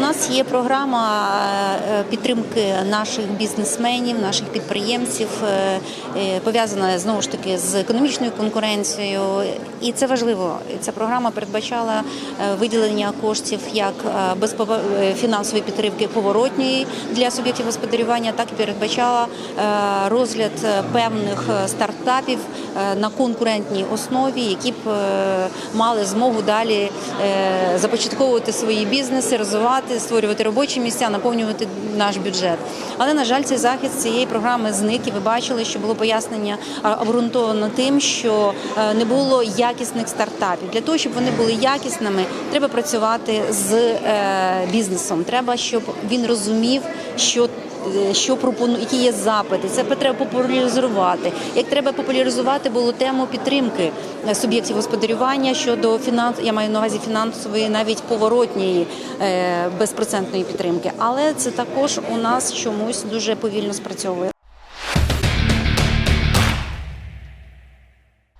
Нас є програма е, підтримки наших бізнесменів, наших підприємців, е, е, пов'язана знову ж таки з економічною конкуренцією. І це важливо. Ця програма передбачала е, виділення коштів як е, е, фінансової підтримки поворотньої для суб'єктів господарювання, так і передбачала е, розгляд е, певних е, стартапів е, на конкурентній основі, які б е, мали змогу далі е, започатковувати свої бізнеси, розвивати, створювати робочі місця, наповнювати наш бюджет. Але на жаль, цей захід цієї програми зник, і ви бачили, що було пояснення обґрунтовано тим, що е, не було якісних стартапів. Для того, щоб вони були якісними, треба працювати з е, бізнесом. Треба, щоб він розумів, що що пропонує, які є запити. Це треба популяризувати. Як треба популяризувати було тему підтримки е, суб'єктів господарювання щодо фінанс, я маю на увазі фінансової, навіть поворотньої е, безпроцентної підтримки. Але це також у нас чомусь дуже повільно спрацьовує.